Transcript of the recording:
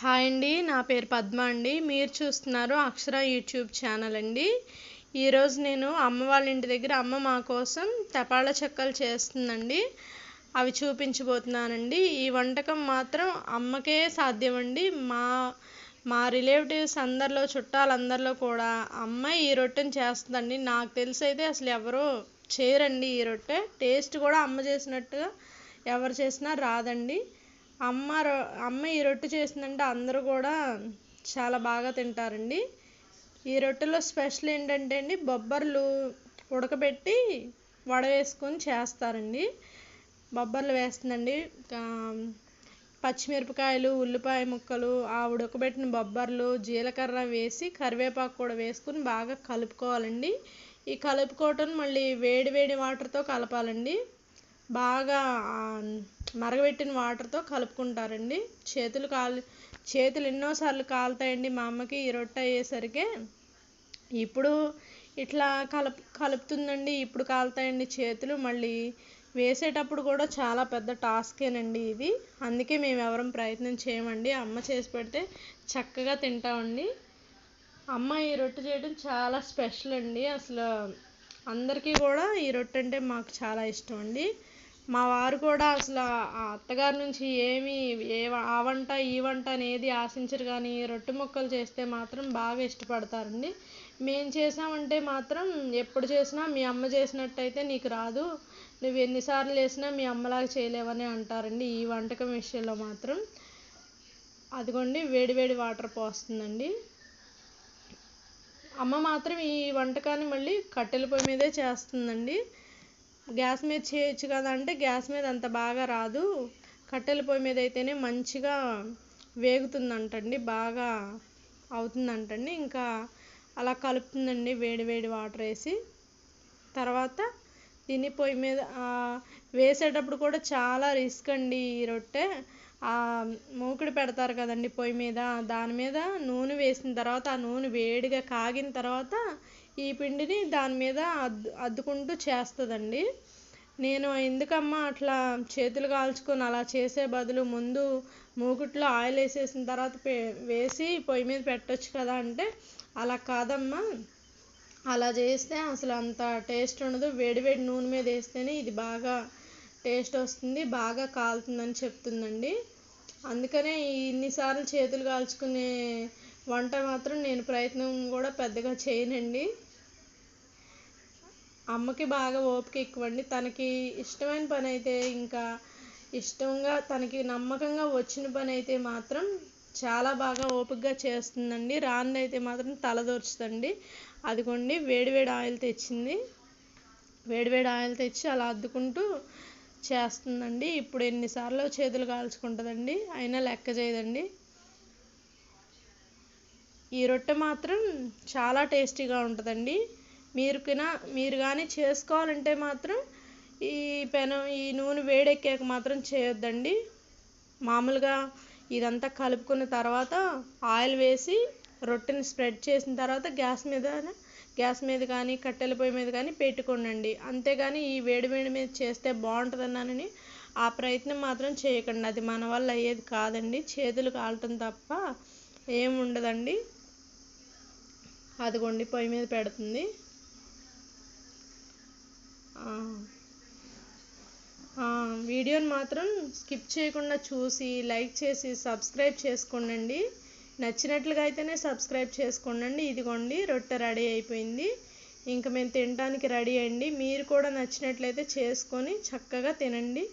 Hi అండి నా పేరు పద్మ అండి. మీరు చూస్తున్నారు అక్షర యూట్యూబ్ ఛానల్ అండి. ఈరోజు నేను అమ్మ వాళ్ళ ఇంటి దగ్గర అమ్మ మా కోసం తపాళ చెక్కలు చేస్తుందండి. అవి చూపించబోతున్నానండి. ఈ వంటకం మాత్రం అమ్మకే సాధ్యం అండి మా మా రిలేటివ్స్ అందరిలో చుట్టాలందరిలో కూడా అమ్మ ఈ రొట్టెని చేస్తుందండి. నాకు తెలిసి అయితే అసలు ఎవరు చేయరండి ఈ రొట్టె. టేస్ట్ కూడా అమ్మ చేసినట్టుగా ఎవరు చేసినా రాదండి. అమ్మ రొ అమ్మ ఈ రొట్టె చేసిందంటే అందరూ కూడా చాలా బాగా తింటారండి. ఈ రొట్టెలో స్పెషల్ ఏంటంటే అండి బొబ్బర్లు ఉడకబెట్టి వడ వేసుకొని చేస్తారండి. బొబ్బర్లు వేస్తుందండి. పచ్చిమిరపకాయలు ఉల్లిపాయ ముక్కలు ఆ ఉడకబెట్టిన బొబ్బర్లు జీలకర్ర వేసి కరివేపాకు కూడా వేసుకుని బాగా కలుపుకోవాలండి. ఈ కలుపుకోవటం మళ్ళీ వేడి వేడి వాటర్తో కలపాలండి. బాగా మరగబెట్టిన వాటర్తో కలుపుకుంటారండి. చేతులు కాలు చేతులు ఎన్నోసార్లు కాలుతాయండి మా అమ్మకి ఈ రొట్టె అయ్యేసరికి. ఇప్పుడు ఇట్లా కలుపు కలుపుతుందండి ఇప్పుడు కాలుతాయండి చేతులు. మళ్ళీ వేసేటప్పుడు కూడా చాలా పెద్ద టాస్కేనండి ఇది. అందుకే మేము ఎవరం ప్రయత్నం చేయమండి. అమ్మ చేసి పెడితే చక్కగా తింటామండి. అమ్మ ఈ రొట్టె చేయడం చాలా స్పెషల్ అండి. అసలు అందరికీ కూడా ఈ రొట్టె అంటే మాకు చాలా ఇష్టం అండి. మా వారు కూడా అసలు ఆ అత్తగారి నుంచి ఏమి ఏ ఆ వంట ఈ వంట అనేది ఆశించరు కానీ రొట్టె ముక్కలు చేస్తే మాత్రం బాగా ఇష్టపడతారండి. మేము చేసామంటే మాత్రం ఎప్పుడు చేసినా మీ అమ్మ చేసినట్టయితే నీకు రాదు. నువ్వు ఎన్నిసార్లు చేసినా మీ అమ్మలాగా చేయలేవని అంటారండి ఈ వంటకం విషయంలో మాత్రం. అదిగోండి వేడివేడి వాటర్ పోస్తుందండి. అమ్మ మాత్రం ఈ వంటకాన్ని మళ్ళీ కట్టెల పొయ్యి మీదే చేస్తుందండి. గ్యాస్ మీద చేయొచ్చు కదా అంటే గ్యాస్ మీద అంత బాగా రాదు. కట్టెల పొయ్యి మీద అయితేనే మంచిగా వేగుతుందంటండి బాగా అవుతుందంటండి. ఇంకా అలా కలుపుతుందండి వేడి వేడి వాటర్ వేసి. తర్వాత దీన్ని పొయ్యి మీద వేసేటప్పుడు కూడా చాలా రిస్క్ అండి ఈ రొట్టె. మూకుడు పెడతారు కదండి పొయ్యి మీద దాని మీద నూనె వేసిన తర్వాత ఆ నూనె వేడిగా కాగిన తర్వాత ఈ పిండిని దాని మీద అద్దు అద్దుకుంటూ చేస్తుందండి. నేను ఎందుకమ్మా అట్లా చేతులు కాల్చుకొని అలా చేసే బదులు ముందు మూకుట్లో ఆయిల్ వేసేసిన తర్వాత వేసి పొయ్యి మీద పెట్టొచ్చు కదా అంటే అలా కాదమ్మా. అలా చేస్తే అసలు అంత టేస్ట్ ఉండదు. వేడివేడి నూనె మీద వేస్తేనే ఇది బాగా టేస్ట్ వస్తుంది బాగా కాలుతుందని చెప్తుందండి. అందుకనే ఇన్నిసార్లు చేతులు కాల్చుకునే వంట మాత్రం నేను ప్రయత్నం కూడా పెద్దగా చేయనండి. అమ్మకి బాగా ఓపిక ఎక్కువండి. తనకి ఇష్టమైన పని అయితే ఇంకా ఇష్టంగా తనకి నమ్మకంగా వచ్చిన పని అయితే మాత్రం చాలా బాగా ఓపికగా చేస్తుందండి. రాంది అయితే మాత్రం తలదూర్చుదండి అదిగోండి వేడివేడి ఆయిల్ తెచ్చింది. వేడివేడి ఆయిల్ తెచ్చి అలా అద్దుకుంటూ చేస్తుందండి. ఇప్పుడు ఎన్నిసార్లు చేతులు కాల్చుకుంటుందండి. అయినా లెక్క చేయదండి. ఈ రొట్టె మాత్రం చాలా టేస్టీగా ఉంటుందండి. మీరు మీరు కానీ చేసుకోవాలంటే మాత్రం ఈ పెనం ఈ నూనె వేడెక్కాక మాత్రం చేయొద్దండి. మామూలుగా ఇదంతా కలుపుకున్న తర్వాత ఆయిల్ వేసి రొట్టెని స్ప్రెడ్ చేసిన తర్వాత గ్యాస్ మీద గ్యాస్ మీద కానీ కట్టెల పొయ్యి మీద కానీ పెట్టుకోండి అంతేగాని ఈ వేడి వేడి మీద చేస్తే బాగుంటుందన్నానని ఆ ప్రయత్నం మాత్రం చేయకండి. అది మన వల్ల అయ్యేది కాదండి. చేతులు కాలటం తప్ప ఏముండదండి అదిగోండి పొయ్యి మీద పెడుతుంది. వీడియోని మాత్రం స్కిప్ చేయకుండా చూసి లైక్ చేసి సబ్స్క్రైబ్ చేసుకోండి నచ్చినట్లుగా అయితేనే సబ్స్క్రైబ్ చేసుకోండి ఇదిగోండి రొట్టె రెడీ అయిపోయింది. ఇంకా మేము తినడానికి రెడీ అండి మీరు కూడా నచ్చినట్లయితే చేసుకొని చక్కగా తినండి.